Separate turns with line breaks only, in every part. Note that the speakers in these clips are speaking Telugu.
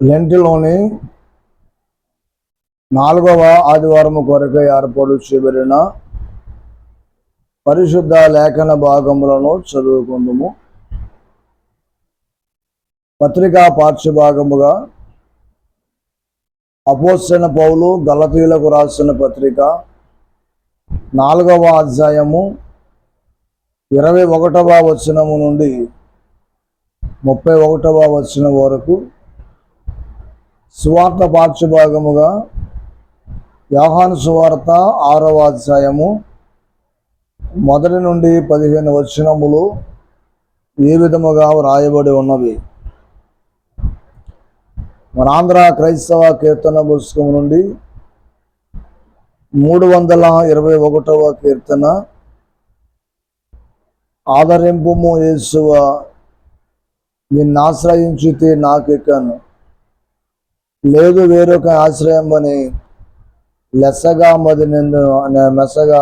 లెంటిలోని నాలుగవ ఆదివారం కొరకై ఏర్పాటు చేయబడిన పరిశుద్ధ లేఖన భాగములను చదువుకుందాము. పత్రికా పార్శ్వభాగముగా అపోసిన పౌలు గలతీలకు రాసిన పత్రిక నాలుగవ అధ్యాయము ఇరవై ఒకటవ వచనము నుండి ముప్పై ఒకటవ వచనం వరకు సువార్త పాఠ్యభాగముగా యోహాను సువార్త ఆరవ అధ్యాయము మొదటి నుండి పదిహేను వచనములు ఏ విధముగా వ్రాయబడి ఉన్నవి? మన ఆంధ్ర క్రైస్తవ కీర్తన పుస్తకం నుండి మూడు వందల ఇరవై ఒకటవ కీర్తన ఆదరింపు యేసువ నిన్నాశ్రయించితే నాకెక్కను? లేదు వేరొక ఆశ్రయం అని లెస్సగా మది నిన్ను అనే మెసగా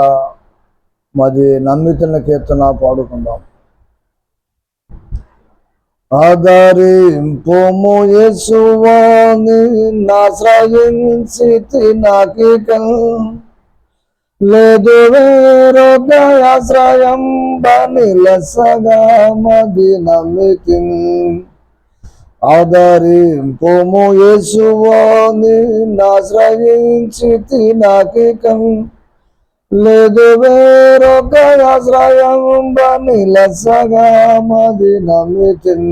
మది నమ్మితున్న కీర్తన పాడుకుందాం. ఆదరింపుము యేసువాని నాశ్రయించి నాకిక లేదు వేరొక ఆశ్రయం బని లెస్సగా మది నమ్మితిని. ఆదరింపుము యేసువాని నాశ్రయించి నాకికం లేదు వేరొక ఆశ్రయం బని లసగా మది నమితిన్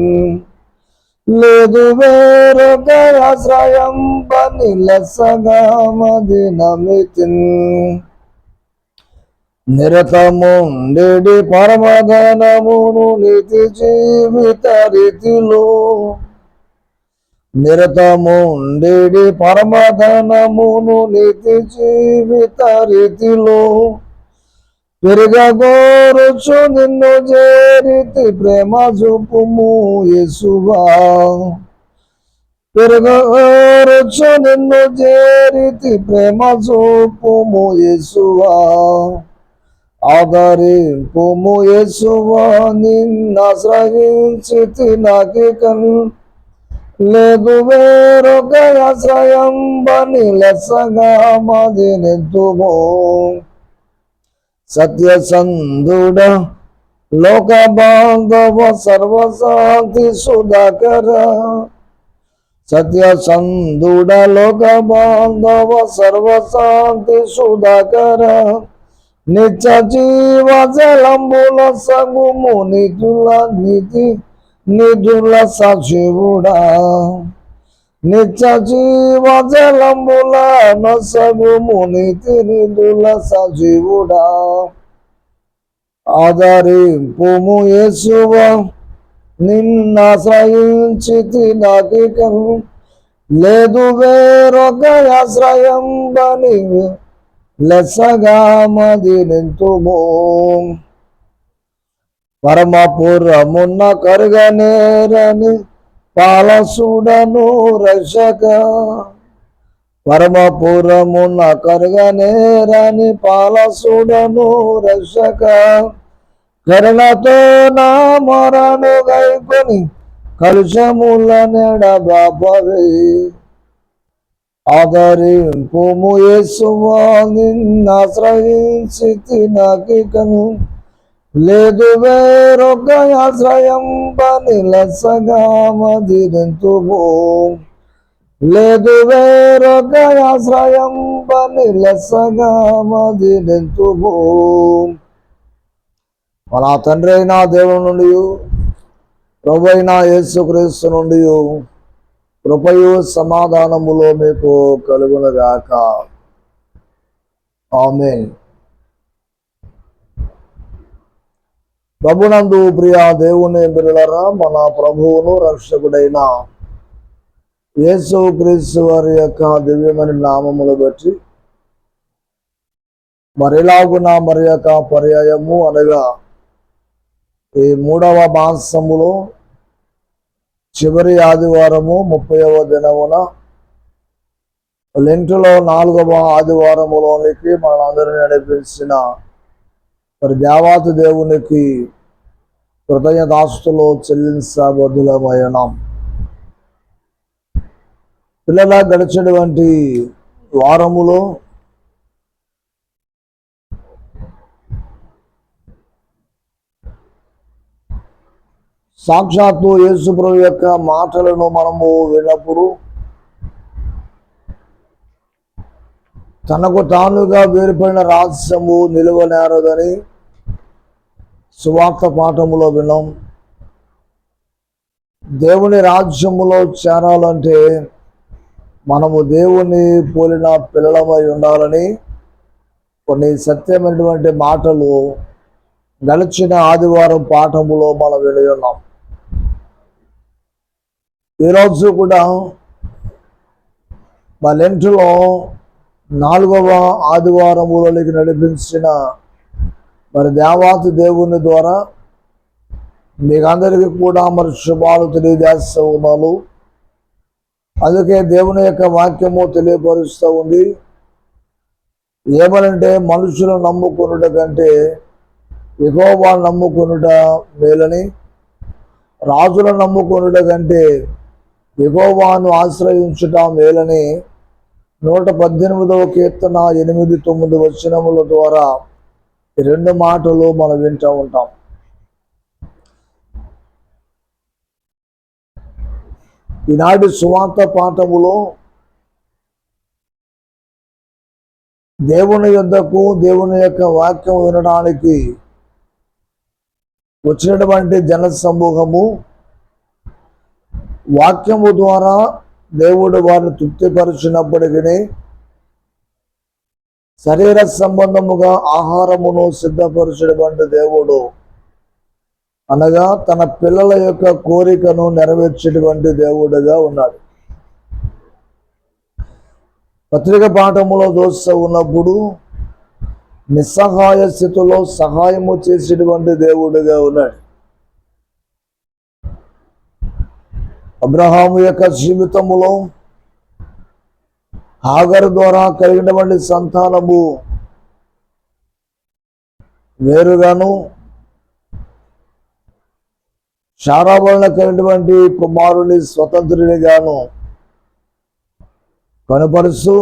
లేదు వేరొక ఆశ్రయం బని లసగా మది నమితిన్ నిరతముండెడి పరమధనమును నీతి జీవిత రీతిలో నిరతము నిరతముండేడి పరమధనమును నీతి జీవిత రీతిలో పెరగగోరుచు నిన్ను చేరితి ప్రేమ చూపుము యేసువా. పెరగగోరుచు నిన్ను చేరితి ప్రేమ చూపుము యేసువా. ఆదరింపుము యేసువా నిన్నాశ్రయించితి నాకికన్ లేదు వేరొక ఆశ్రయం లెస్సగా మది నెత్తుమో సత్యసంధుడ లోక బాంధవ సర్వశాంతి సుధాకర. సత్యసంధుడ లోక బాంధవ సర్వశాంతి సుధాకర. నిత్య జీవ జలంబుల సగుము నిధుల నిధి నిధుల సచివుడా నిత్య జీవ జలంబుల నసగుము నీతి నిధుల సజీవుడా. ఆదరింపుము యేసువ నిన్నాశ్రయించితి నాకికం లేదు వేరొక ఆశ్రయం బని లెసగా మది నింతుమో పరమపురమున్న కరుగనేరని పాలసుడను రక్షక. పరమపురమున్న కరుగనేరని పాలసుడను రక్షక. కరుణతో నా మరణు గైకొని కలుషముల నెడ బాపవే. ఆదరింపుము యేసువా నిన్నాశ్రయించి నాకికను లేదు వేరొక ఆశ్రయం బని లసగా మదిరింతుము లేదు వేరొక ఆశ్రయం బని లసగా మదిరింతుము మన తండ్రి అయిన దేవుడి నుండి ప్రభు అయిన యేసుక్రీస్తు నుండి కృపయు సమాధానములో మీకు కలుగునగాక. ఆమెన్. ప్రభునందు ప్రియ దేవుని బిరులరా మన ప్రభువును రక్షకుడైన యేసు క్రీస్తు వారి యొక్క దివ్యమైన నామములు బట్టి మరిలాగున మరి యొక్క పర్యాయము అనగా ఈ మూడవ మాసములో చివరి ఆదివారము ముప్పైవ దినమున లెంటులో నాలుగవ ఆదివారములోనికి మనందరినీ నడిపించిన మరి దేవాతి దేవునికి హృదయదాస్తులో చెల్లించబద్ధులమైనాం పిల్లల గడిచినటువంటి వారములో సాక్షాత్తు యేసుప్రభు యొక్క మాటలను మనము విన్నప్పుడు తనకు తానుగా వేరుపడిన రహస్యము నిలువనేరదని సువార్త పాఠములో విన్నాం. దేవుని రాజ్యములో చేరాలంటే మనము దేవుని పోలిన పిల్లలమై ఉండాలని కొన్ని సత్యమైనటువంటి మాటలు గడిచిన ఆదివారం పాఠములో మనం విని ఉన్నాం. ఈరోజు కూడా మా లెంట్లో నాలుగవ ఆదివారములోనికి నడిపించిన మరి దేవాతి దేవుని ద్వారా మీకు అందరికీ కూడా మరి శుభాలు తెలియజేస్తూ ఉన్నాను. అందుకే దేవుని యొక్క వాక్యము తెలియపరుస్తూ ఉంది. ఏమనంటే మనుషులు నమ్ముకునుట కంటే ఎగోవా నమ్ముకునుట మేలని రాజులను నమ్ముకునుట కంటే ఎగోవాను ఆశ్రయించుట మేలని నూట పద్దెనిమిదవ కీర్తన ఎనిమిది తొమ్మిది వచనముల ద్వారా ఈ రెండు మాటలు మనం వింటూ ఉంటాం. ఈనాటి సువార్త పాఠములో దేవుని యొద్దకు దేవుని యొక్క వాక్యం వినడానికి వచ్చినటువంటి జన సమూహము వాక్యము ద్వారా దేవుడు వారిని తృప్తిపరిచినప్పటికీ శరీర సంబంధముగా ఆహారమును సిద్ధపరచడం దేవుడు. అనగా తన పిల్లల యొక్క కోరికను నెరవేర్చేటువంటి దేవుడుగా ఉన్నాడు. పత్రిక పాఠములో దోస్తూ ఉన్నప్పుడు నిస్సహాయ స్థితిలో సహాయము చేసేటువంటి దేవుడుగా ఉన్నాడు. అబ్రహాము యొక్క జీవితములో హాగరు ద్వారా కలిగినటువంటి సంతానము వేరుగాను శారా వలన కలిగినటువంటి కుమారుని స్వతంత్రునిగాను కనపరుస్తూ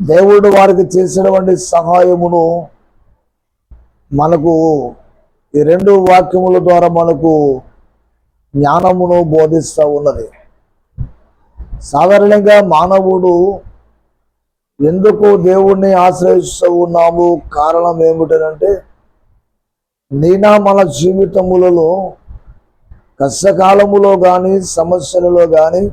దేవుడు వారికి చేసినటువంటి సహాయమును మనకు ఈ రెండు వాక్యముల ద్వారా మనకు జ్ఞానమును బోధిస్తూ ఉన్నది. సాధారణంగా మానవుడు ఎందుకు దేవుణ్ణి ఆశ్రయిస్తూ ఉన్నాము? కారణం ఏమిటంటే నీనా మన జీవితములలో కష్టకాలములో కానీ సమస్యలలో కానీ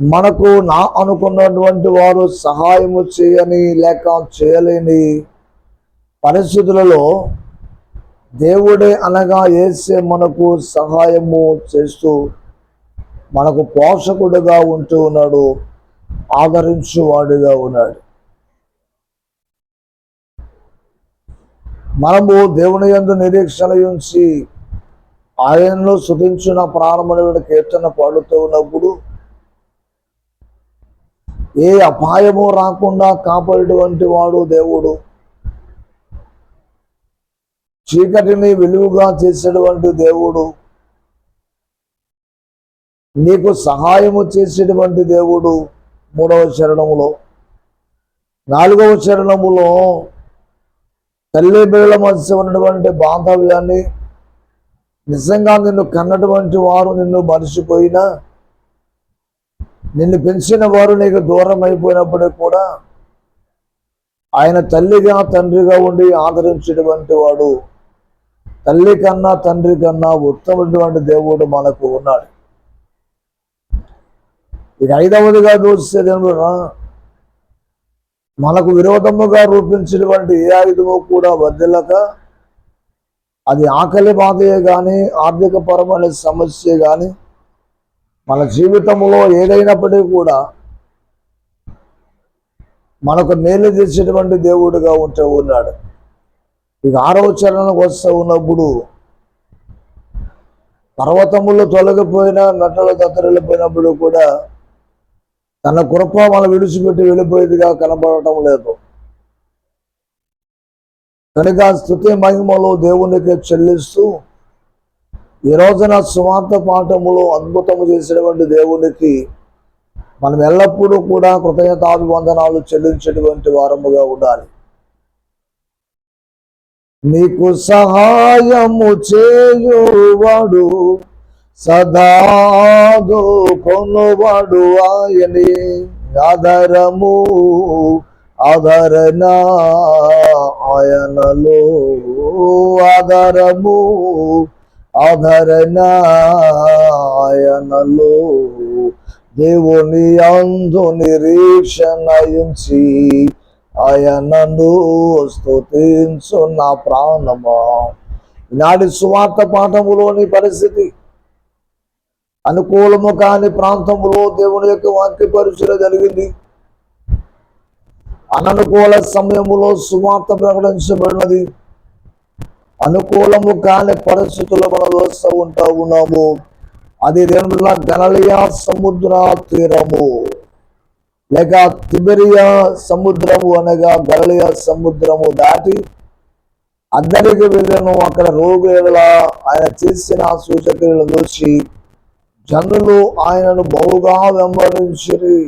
మనకు నా అనుకున్నటువంటి వారు సహాయము చేయని లేక చేయలేని పరిస్థితులలో దేవుడే అనగా ఏసే మనకు సహాయము చేస్తూ మనకు పోషకుడుగా ఉంటూ ఉన్నాడు ఆదరించువాడుగా ఉన్నాడు. మనము దేవుని యందు నిరీక్షణ ఉంచి ఆయనలో శుతించిన ప్రారంభమైన కీర్తన పాడుతూ ఉన్నప్పుడు ఏ అపాయము రాకుండా కాపాడేటువంటి వాడు దేవుడు. చీకటిని వెలుగుగా చేసేటువంటి దేవుడు. నీకు సహాయము చేసేటువంటి దేవుడు మూడవ చరణములో నాలుగవ చరణములో తల్లి బిడ్డల మధ్య ఉన్నటువంటి బాంధవ్యాన్ని నిజంగా నిన్ను కన్నటువంటి వారు నిన్ను మరిచిపోయినా నిన్ను పెంచిన వారు నీకు దూరం అయిపోయినప్పటికీ కూడా ఆయన తల్లిగా తండ్రిగా ఉండి ఆదరించేటువంటి వాడు తల్లి కన్నా తండ్రి కన్నా ఉత్తమటువంటి దేవుడు మనకు ఉన్నాడు. ఇక ఐదవదిగా చూస్తే దేవుడు మనకు విరోధముగా రూపించినటువంటి ఏ ఆయుధము కూడా వదిలక అది ఆకలి బాధయే కానీ ఆర్థిక పరమైన సమస్య కానీ మన జీవితంలో ఏదైనప్పటికీ కూడా మనకు మేలు చేసేటువంటి దేవుడుగా ఉంటూ ఉన్నాడు. ఇక ఆరవ చరణకు వస్తూ ఉన్నప్పుడు పర్వతములు తొలగిపోయిన గట్టలు దత్తరిల్లిపోయినప్పుడు కూడా తన కృప మనం విడిచిపెట్టి వెళ్ళిపోయేదిగా కనబడటం లేదు. కనుక స్థుతి మహిమలో దేవునికి చెల్లిస్తూ ఈ రోజున సువార్త పాఠములో అద్భుతము చేసినటువంటి దేవునికి మనం ఎల్లప్పుడూ కూడా కృతజ్ఞతాభివందనాలు చెల్లించేటువంటి వారముగా ఉండాలి. నీకు సహాయము చేయువాడు సదాదు కొనువాడు ఆయనే. ఆధారము ఆధారణ ఆయనలో. ఆధారము ఆధారణ ఆయనలో. దేవుని అందు నిరీక్షణ ఉంచి ఆయనను స్తుతించు నా ప్రాణమా. నాడి సువార్త పాఠములోని పరిస్థితి అనుకూలము కాని ప్రాంతములో దేవుని యొక్క వాక్య పరిచయం జరిగింది. అననుకూల సమయములో సువార్త ప్రకటించబడినది. అనుకూలము కాని పరిస్థితులు మనం చూస్తూ ఉంటా ఉన్నాము అది దేవుల గనలియా సముద్ర తీరము. లేక తిబెరియా సముద్రము అనగా గలలియా సముద్రము దాటి అద్దరికి వెళ్ళను అక్కడ రోగుల ఆయన చేసిన సూచక్రియలు చూసి జనులు ఆయనను బహుగా వెంబడించిరి.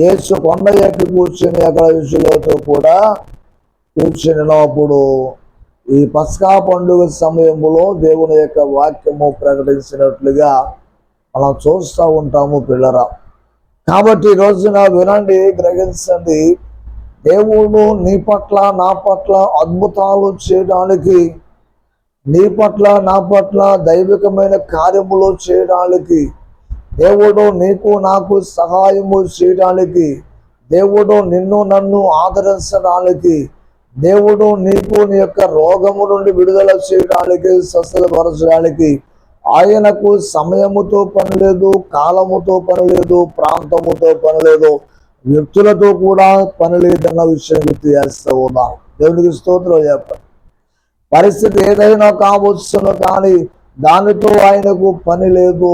యేసు కొండ ఎక్కి కూర్చుని అక్కడ విషయాలతో కూడా కూర్చునినప్పుడు ఈ పస్కా పండుగ సమయంలో దేవుని యొక్క వాక్యము ప్రకటించినట్లుగా మనం చూస్తూ ఉంటాము పిల్లరా. కాబట్టి ఈ రోజున వినండి గ్రహించండి. దేవుడు నీ పట్ల నా పట్ల అద్భుతాలు చేయడానికి నీ పట్ల నా పట్ల దైవికమైన కార్యములు చేయడానికి దేవుడు నీకు నాకు సహాయము చేయడానికి దేవుడు నిన్ను నన్ను ఆదరించడానికి దేవుడు నీకు నీ యొక్క రోగము నుండి విడుదల చేయడానికి స్వస్థపరచడానికి ఆయనకు సమయముతో పని లేదు కాలముతో పని లేదు ప్రాంతముతో పని లేదు వ్యక్తులతో కూడా పని లేదన్న విషయం గుర్తు చేస్తూ ఉన్నాం. దేవునికి స్తోత్రం చెప్పండి. పరిస్థితి ఏదైనా కావచ్చును కానీ దానితో ఆయనకు పని లేదు.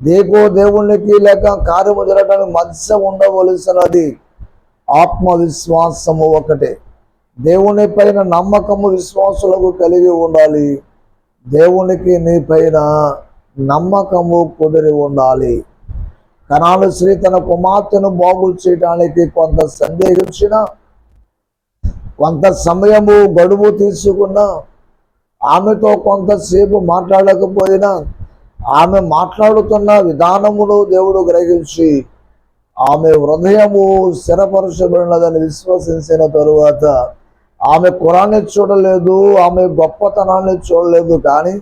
దేకో దేవునికి లేక కార్యము జరగడానికి మధ్య ఉండవలసినది ఆత్మవిశ్వాసము ఒకటే. దేవుని పైన నమ్మకము విశ్వాసులకు కలిగి ఉండాలి. దేవునికి నీ పైన నమ్మకము కుదిరి ఉండాలి. కణాలు శ్రీ తన కుమార్తెను బాగు చేయడానికి కొంత సందేహించిన కొంత సమయము గడువు తీసుకున్న ఆమెతో కొంతసేపు మాట్లాడకపోయినా ఆమె మాట్లాడుతున్న విధానమును దేవుడు గ్రహించి ఆమె హృదయము స్థిరపరచబడినదని విశ్వసించిన తరువాత ఆమె కురాన్ని చూడలేదు ఆమె గొప్పతనాన్ని చూడలేదు కానీ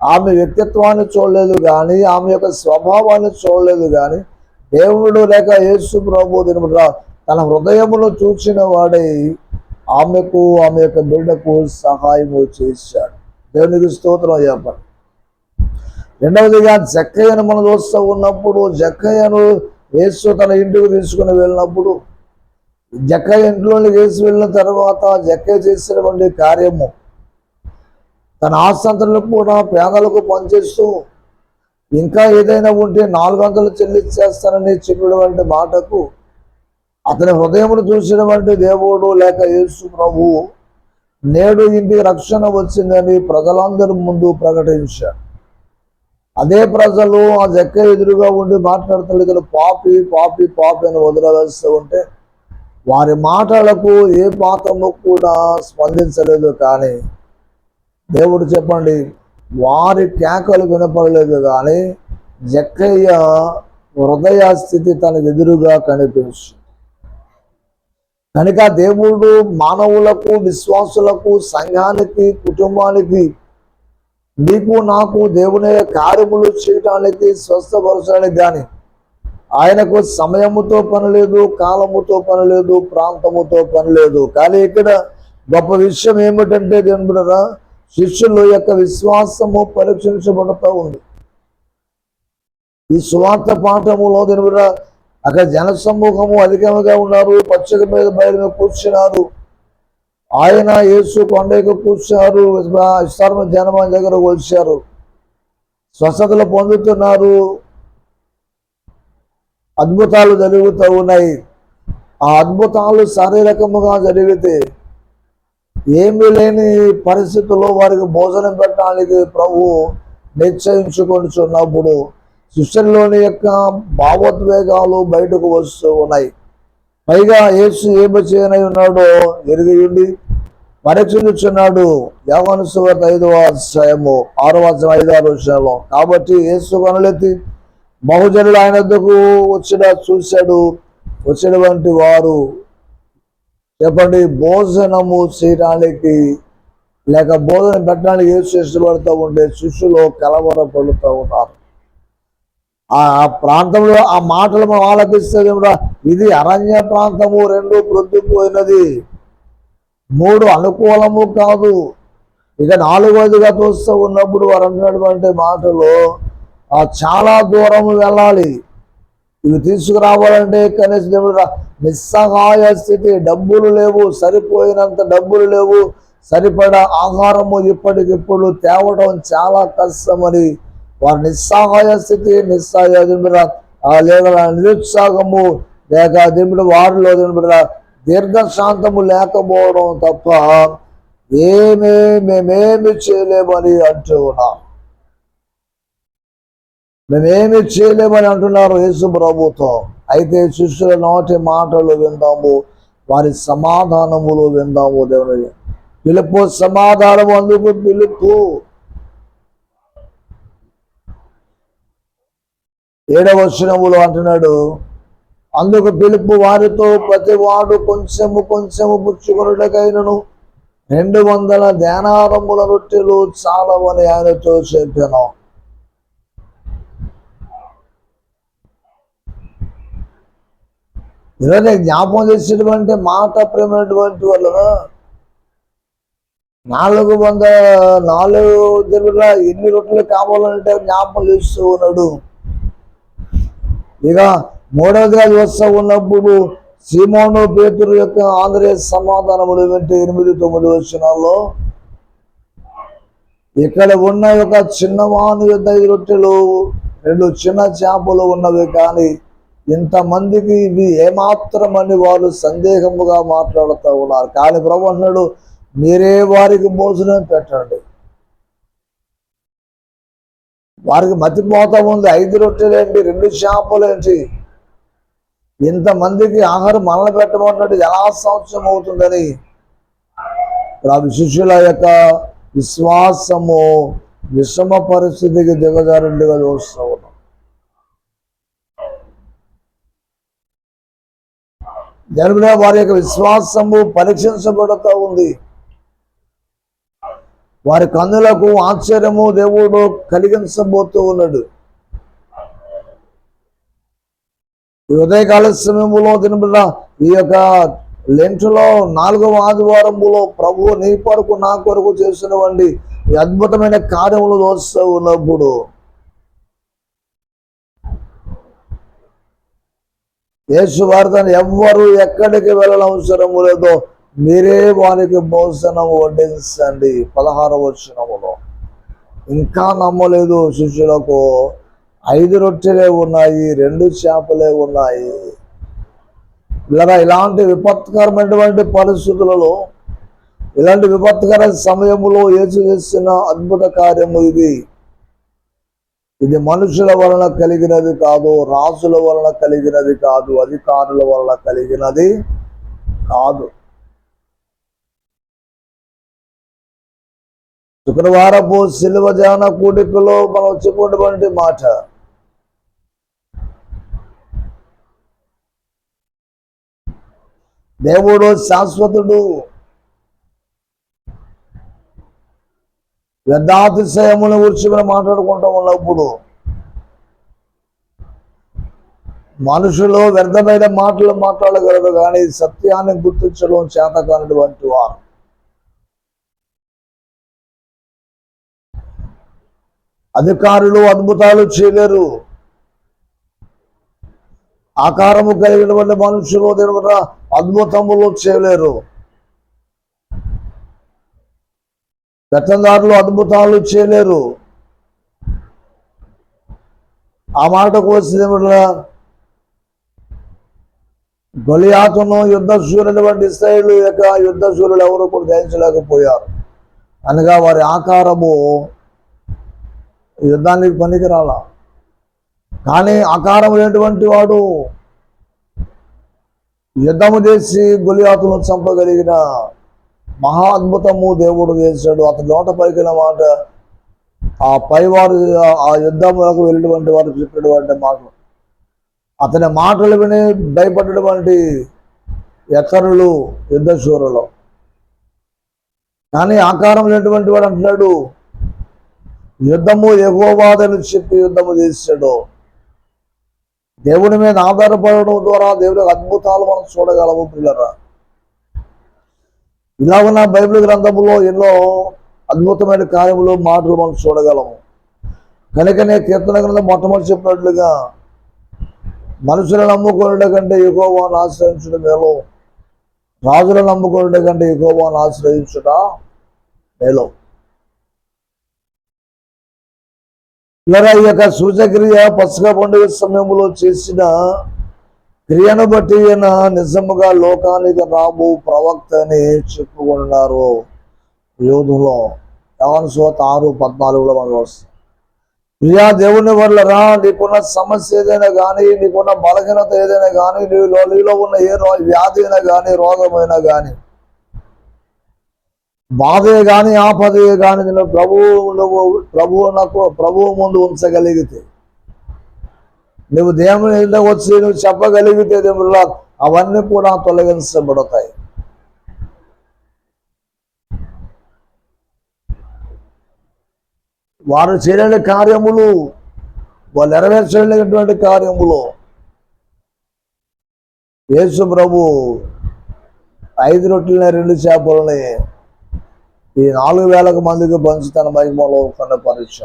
ఆమె వ్యక్తిత్వాన్ని చూడలేదు కానీ ఆమె యొక్క స్వభావాన్ని చూడలేదు కానీ దేవుడు లేక యేసు ప్రభు దినమున తన హృదయమును చూచిన వాడై ఆమెకు ఆమె యొక్క బిడ్డకు సహాయము చేశాడు. దేవునికి స్తోత్రం చెప్పండి రెండవదిగా జక్కయ్యను మనం చూస్తూ ఉన్నప్పుడు జక్కయ్యను యేసు తన ఇంటికి తీసుకుని వెళ్ళినప్పుడు జక్కయ్య ఇంట్లోని వేసి వెళ్ళిన తర్వాత జక్కయ్య చేసినటువంటి కార్యము తన ఆస్తంతులకు కూడా పేదలకు పనిచేస్తూ ఇంకా ఏదైనా ఉంటే నాలుగు వందలు చెల్లించేస్తానని చెప్పినటువంటి మాటకు అతని హృదయమును చూసినటువంటి దేవుడు లేక యేసు ప్రభు నేడు ఇంటికి రక్షణ వచ్చిందని ప్రజలందరి ముందు ప్రకటించాడు. అదే ప్రజలు ఆ జక్క ఎదురుగా ఉండి మాట్లాడుతున్న ఇతను పాపి పాపి పాపి అని వదిలవేస్తూ ఉంటే వారి మాటలకు ఏ పాత్రము కూడా స్పందించలేదు కానీ దేవుడు చెప్పండి వారి కేకలు వినపడలేదు కానీ జక్కయ్య హృదయ స్థితి తనకు ఎదురుగా కనిపించింది. కనుక దేవుడు మానవులకు విశ్వాసులకు సంఘానికి కుటుంబానికి నీకు నాకు దేవుని కార్యములు చేయటానికి స్వస్థపరచడానికి కానీ ఆయనకు సమయముతో పని లేదు కాలముతో పని లేదు ప్రాంతముతో పని లేదు. కానీ ఇక్కడ గొప్ప విషయం ఏమిటంటే దేవుడురా శిష్యుల యొక్క విశ్వాసము పరీక్షించబడుతూ ఉంది. ఈ సువార్త పాఠములో దేవుడురా అక్కడ జన సమూహము అధికముగా ఉన్నారు పచ్చక మీద బయట మీద కూర్చున్నారు. ఆయన యేసు కొండకు కూర్చున్నారు విస్తారమ జనమ దగ్గర కొలిచారు. స్వస్థతలు పొందుతున్నారు. అద్భుతాలు జరుగుతూ ఉన్నాయి. ఆ అద్భుతాలు శారీరకముగా జరిగితే ఏమీ లేని పరిస్థితుల్లో వారికి భోజనం పెట్టడానికి ప్రభు నిశ్చయించుకొనిచున్నప్పుడు శిష్యుల్లోని యొక్క భావోద్వేగాలు బయటకు వస్తూ ఉన్నాయి. పైగా యేసు ఏమి చేయనై ఉన్నాడో ఎరిగి పరీక్షించున్నాడు యావన ఐదవ అధ్యాయము ఆరవ అధ్యాయం ఐదవ విషయంలో కాబట్టి యేసు కనులెత్తి బహుజనులు ఆయన వద్దకు వచ్చిన చూశాడు. వచ్చినటువంటి వారు చెప్పండి భోజనము చేయడానికి లేక భోజనం పెట్టడానికి యేసు ఇష్టపడుతూ ఉండే శిష్యులు కలవరపడుతూ ఉన్నారు. ఆ ప్రాంతంలో ఆ మాటలు మనం ఆలపిస్తే ఇది అరణ్య ప్రాంతము రెండు ప్రొద్దుపోయినది మూడు అనుకూలము కాదు. ఇక నాలుగోదిగా చూస్తూ ఉన్నప్పుడు వారు అంటున్నటువంటి మాటలు చాలా దూరం వెళ్ళాలి. ఇవి తీసుకురావాలంటే కనీసం ఏమిరా, నిస్సహాయ స్థితి డబ్బులు లేవు సరిపోయినంత డబ్బులు లేవు సరిపడా ఆహారము ఇప్పటికిప్పుడు తేవడం చాలా కష్టమని వారి నిస్సహాయ స్థితి నిస్సహాయ దింపిన లేక నిరుత్సాహము లేక దింపిన వారిలో దింపిన దీర్ఘశాంతము లేకపోవడం తప్ప ఏమే మేమేమి చేయలేమని అంటూ ఉన్నాం. మేమేమి చేయలేమని అంటున్నారు యేసు ప్రభుతో. అయితే శిష్యుల నోటి మాటలు విందాము వారి సమాధానములు విందాము దేవుని. పిలుపు సమాధానం అందుకు పిలుపు. ఏడవ వచనములు అంటున్నాడు అందుకు పిలుపు వారితో ప్రతి వాడు కొంచెము కొంచెము పుచ్చుకొనుటకైనను రెండు వందల ధ్యానారంభుల రొట్టెలు చాలవని ఆయనతో చెప్పాను. ఈరోజు జ్ఞాపకం చేసేటువంటి మాట ప్రేమైనటువంటి వల్ల నాలుగు వంద నాలుగు దగ్గర ఎన్ని రొట్టెలు కావాలంటే జ్ఞాపకం చేస్తూ ఉన్నాడు. ఇక మూడవదిగా వస్తూ ఉన్నప్పుడు సీమోను పేతురు యొక్క ఆంధ్రయ సమాధానములు వెంటే ఎనిమిది తొమ్మిది వచ్చినాల్లో ఇక్కడ ఉన్న ఒక చిన్నవాని యొక్క ఐదు రొట్టెలు రెండు చిన్న చేపలు ఉన్నవి కానీ ఇంతమందికి ఇవి ఏమాత్రమని వారు సందేహముగా మాట్లాడుతూ ఉన్నారు. కానీ ప్రభు అన్నాడు మీరే వారికి భోజనం పెట్టండి. వారికి మతిపోతా ఉంది. ఐదు రొట్టెలేంటి రెండు చేపలేంటి ఇంతమందికి ఆహారం మనల్ని పెట్టమంటే ఎలా సంవత్సరం అవుతుందని ఆ శిష్యుల యొక్క విశ్వాసము విషమ పరిస్థితికి దిగజారుండిగా చూస్తూ ఉన్నాం. జరిగిన వారి యొక్క విశ్వాసము పరీక్షించబడుతూ ఉంది. వారి కన్నులకు ఆశ్చర్యము దేవుడు కలిగించబోతూ ఉన్నాడు. ఉదయకాల సమయంలో దినబడిన ఈ యొక్క లెంట్లో నాలుగవ ఆదివారములో ప్రభు నీ కొరకు నా కొరకు చేసినవండి. ఈ అద్భుతమైన కార్యములు దోస్తూ ఉన్నప్పుడు యేసు వారితో ఎవ్వరు ఎక్కడికి వెళ్ళనవసరము లేదో. మీరే వారికి భోజనం వడ్డించండి. పదహారు వచ్చినములో ఇంకా నమ్మలేదు శిష్యులకు. ఐదు రొట్టెలే ఉన్నాయి రెండు చేపలే ఉన్నాయి. ఇలా ఇలాంటి విపత్కరమైనటువంటి పరిస్థితులలో ఇలాంటి విపత్కర సమయంలో యేసు చేసిన అద్భుత కార్యము ఇది. ఇది మనుషుల వలన కలిగినది కాదు రాజుల వలన కలిగినది కాదు అధికారుల వలన కలిగినది కాదు. శుక్రవారపు శిలువ కూడికలో మనం చెప్పుకున్నటువంటి మాట. దేవుడు శాశ్వతుడు. వ్యర్థాతిశయమును గురించి మనం మాట్లాడుకుంటూ ఉన్నప్పుడు మనుషులు వ్యర్థమైన మాటలు మాట్లాడగలరు కానీ సత్యాన్ని గుర్తించడం చేత కానటువంటి వారు. అధికారులు అద్భుతాలు చేయలేరు. ఆకారము కలిగినటువంటి మనుషులు దేవుడు అద్భుతములు చేయలేరు. పెత్తందారులు అద్భుతాలు చేయలేరు. ఆ మాటకు వచ్చిన గొలియాతను యుద్ధ సూర్యుని వంటి ఇస్రాయేలు యొక్క యుద్ధ సూర్యులు ఎవరు కూడా జయించలేకపోయారు అనగా వారి ఆకారము యుద్ధానికి పనికిరాలా. కానీ అకారం లేనటువంటి వాడు యుద్ధము చేసి గొలియాతును చంపగలిగిన మహా అద్భుతము దేవుడు చేశాడు. అతని నోట పలికిన మాట ఆ పైవారు ఆ యుద్ధములకు వెళ్ళినటువంటి వారు చెప్పినటువంటి మాటలు అతని మాటలు విని భయపడినటువంటి ఎకరులు యుద్ధశూరులు. కానీ ఆకారం లేనటువంటి వాడు అంటున్నాడు యుద్ధము ఎగోవాదని చెప్పి యుద్ధము చేశాడు. దేవుని మీద ఆధారపడడం ద్వారా దేవుడి అద్భుతాలు మనం చూడగలము పిల్లరా ఇలా ఉన్న బైబిల్ గ్రంథంలో ఎన్నో అద్భుతమైన కార్యములు మాటలు మనం చూడగలము. కనుకనే కీర్తన గ్రంథం మొట్టమొదటి చెప్పినట్లుగా మనుషులను నమ్ముకునే కంటే ఎక్కువని ఆశ్రయించడం మేలు. రాజులను నమ్ముకునే కంటే ఎక్కువని ఆశ్రయించుట మేలో. ఇలా ఈ యొక్క సూచక్రియ పసుక పండుగ సమయంలో చేసిన క్రియను బట్టి ఈయన నిజముగా లోకానికి రాబు ప్రవక్త అని చెప్పుకున్నారు యోధులో యవన సోత ఆరు పద్నాలుగులో మనకు వస్తుంది ప్రియా దేవుని వల్ల రా నీకున్న సమస్య ఏదైనా కానీ నీకున్న బలహీనత ఏదైనా కానీ నీలో నీలో ఉన్న ఏ వ్యాధి అయినా కానీ రోగమైనా కానీ బాధే కానీ ఆపదే కానీ నేను ప్రభువు ప్రభువు నాకు ప్రభువు ముందు ఉంచగలిగితే. నువ్వు దేవుని ఇంట్లో వచ్చి నువ్వు చెప్పగలిగితే దేవుళ్ళ అవన్నీ కూడా తొలగించబడతాయి. వారు చేయలేని కార్యములు వాళ్ళు నెరవేర్చలేనటువంటి కార్యములు. యేసు ప్రభు ఐదు రొట్టెలని రెండు చేపలని ఈ నాలుగు వేలకు మందికి పంచి తన మహిమలో కన్న పరీక్ష.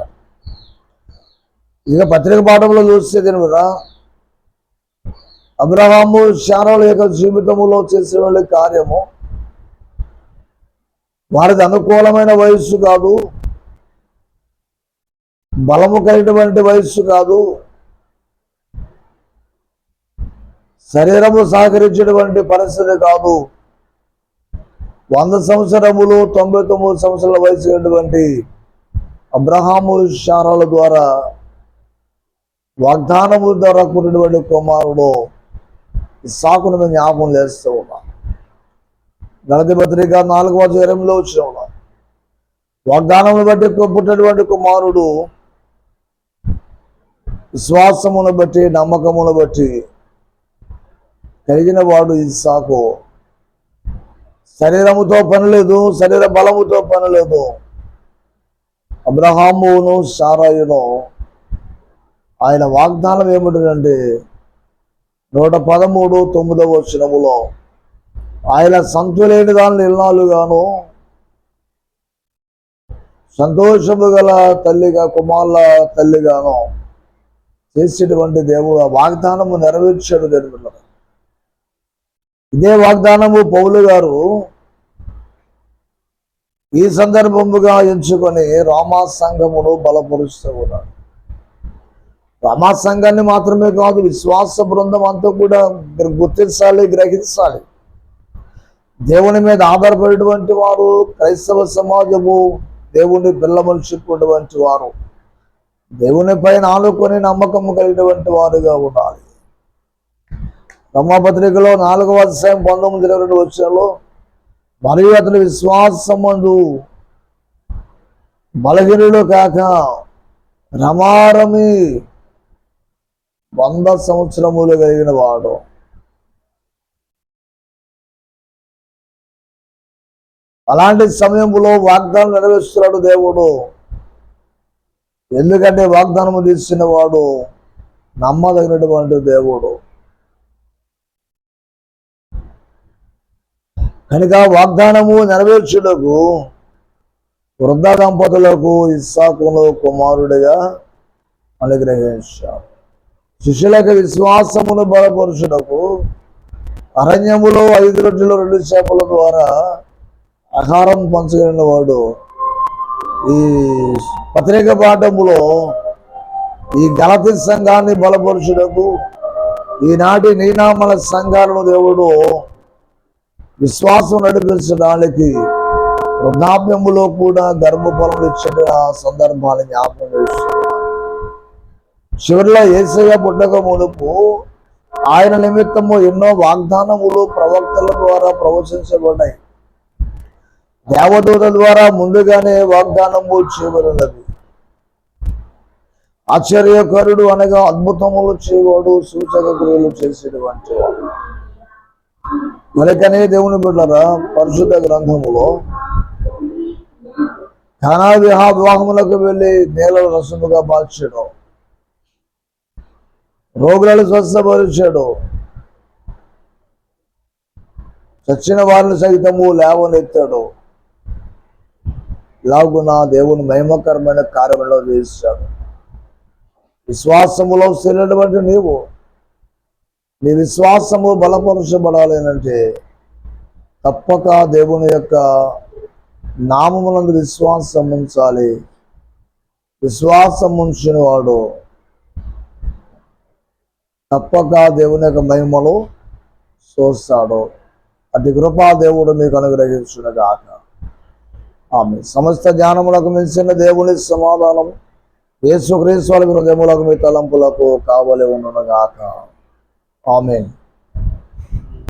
ఇక పత్రిక పాఠంలో చూస్తే తినరా అబ్రహాము శారాల యొక్క జీవితంలో చేసిన కార్యము వారికి అనుకూలమైన వయస్సు కాదు. బలము కలిగినటువంటి వయస్సు కాదు. శరీరము సహకరించేటువంటి పరిస్థితి కాదు. వంద సంవత్సరములు తొంభై తొమ్మిది సంవత్సరాల వయసు అయినటువంటి అబ్రహాము శారాల ద్వారా వాగ్దానము ద్వారా కూడినటువంటి కుమారుడు సాకును మేము జ్ఞాపకం చేస్తూ ఉన్నాం. గణతి పత్రిక నాలుగవ అధ్యాయంలో వచ్చిన ఉన్నాం వాగ్దానమును బట్టి పుట్టినటువంటి కుమారుడు విశ్వాసమును బట్టి నమ్మకమును బట్టి కలిగిన వాడు ఇస్సాకు. శరీరముతో పని లేదు శరీర బలముతో పనిలేదు అబ్రహామును సారాయును ఆయన వాగ్దానం ఏమిటంటే నూట పదమూడు తొమ్మిదవ వచనములో ఆయన సంతులేని దాని ఇల్లాలుగాను సంతోషము గల తల్లిగా కుమార్ల తల్లిగాను చేసేటువంటి దేవుడు ఆ వాగ్దానము నెరవేర్చాడు దేవుడు ఇదే వాగ్దానము పౌలు గారు ఈ సందర్భముగా ఎంచుకొని రామా సంఘమును బలపరుస్తూ ఉన్నాడు రామా సంఘాన్ని మాత్రమే కాదు విశ్వాస బృందం అంతా కూడా గుర్తించాలి గ్రహించాలి. దేవుని మీద ఆధారపడేటువంటి వారు క్రైస్తవ సమాజము దేవుని పిల్లమలుచుకున్నటువంటి వారు. దేవుని పైన ఆనుకొని నమ్మకం కలిగినటువంటి వారుగా ఉండాలి. బ్రహ్మపత్రికలో నాలుగవ అధ్యాయం పంతొమ్మిది ఇరవై రెండు వచ్చినలో మరియు అతని విశ్వాసమందు బలగిరిలో కాక రమారమి వంద సంవత్సరములు కలిగిన వాడు. అలాంటి సమయంలో వాగ్దానం నెరవేరుస్తున్నాడు దేవుడు. ఎందుకంటే వాగ్దానము తీసిన వాడు నమ్మదగినటువంటి దేవుడు. కనుక వాగ్దానము నెరవేర్చుటకు వృద్ధ దంపతులకు ఇస్సాకును కుమారుడిగా అనుగ్రహించాడు శిష్యులకు విశ్వాసమును బలపరుచుటకు అరణ్యములో ఐదు రొట్టెలు రెండు చేపల ద్వారా ఆహారం పంచగలిగిన వాడు ఈ పత్రిక పాఠములో ఈ గలతి సంఘాన్ని బలపరుచుటకు ఈనాటి నీనామల సంఘాలను దేవుడు విశ్వాసం నడిపించడానికి వృద్ధాప్యములో కూడా గర్భఫలం ఇచ్చిన సందర్భాలు జ్ఞాపకం చివరిలో ఏసయ్య పుట్టక మునుపు ఆయన నిమిత్తము ఎన్నో వాగ్దానములు ప్రవక్తల ద్వారా ప్రవచించబడ్డాయి. దేవదూత ద్వారా ముందుగానే వాగ్దానము చేయబడినది. ఆశ్చర్యకరుడు అనగా అద్భుతములు చేయవాడు సూచక క్రియలు చేసేటువంటి వాడు. కనుకనే దేవుని బిడ్డరా? పరిశుద్ధ గ్రంథములో ఘనా విహా వివాహములకు వెళ్ళి నేల రసముగా మార్చాడు. రోగులను స్వస్థపరిచాడు. చచ్చిన వారిని సైతము లేవనెత్తాడు. ఇలాగున దేవుని మహిమకరమైన కార్యంలో చేశాడు. విశ్వాసములో స్థిరటువంటి నీవు నీ విశ్వాసము బలపరచబడాలి అంటే తప్పక దేవుని యొక్క నామమునందు విశ్వాసం ఉంచాలి. విశ్వాసం ఉంచిన వాడు తప్పక దేవుని యొక్క మహిమలు చూస్తాడు అటు కృపా దేవుడు మీకు అనుగ్రహించునగాక. ఆమె సమస్త జ్ఞానములకు మించిన దేవుని సమాధానం యేసుక్రీస్తు హృదయములకు మీ తలంపులకు కావలి ఉండునగాక. ఆమెన్